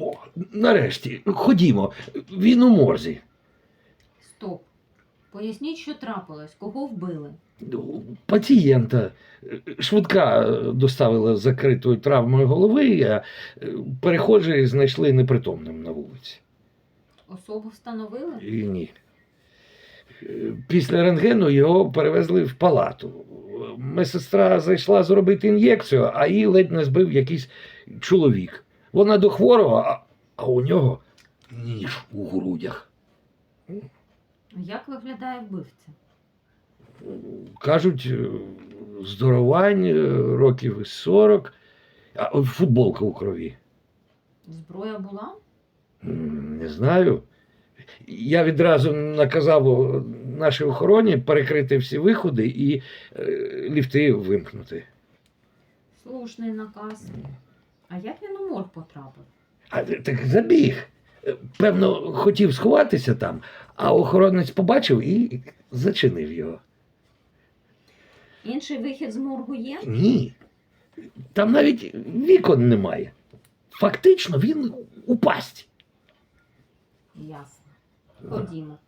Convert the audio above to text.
О, нарешті, ходімо. Він у морзі. Стоп. Поясніть, що трапилось, кого вбили. Ну, Пацієнта. Швидка е, доставила з закритою травмою голови, а е, перехожі знайшли непритомним на вулиці. Особу встановили? І ні. Е, Після рентгену його перевезли в палату. Медсестра зайшла зробити ін'єкцію, а її ледь не збив якийсь чоловік. Вона до хворого, а, у нього ніж у грудях. Як виглядає вбивця? Кажуть, е, здоровань, е, років 40, а футболка у крові. Зброя була? Не знаю. Я відразу наказав нашій охороні перекрити всі виходи і е, ліфти вимкнути. Слушний наказ. А як він у морг потрапив? А так забіг. Е, Певно, хотів сховатися там, а охоронець побачив і зачинив його. Інший вихід з моргу є? Ні. Там навіть вікон немає. Фактично він у пасті. Ясно. Ходімо.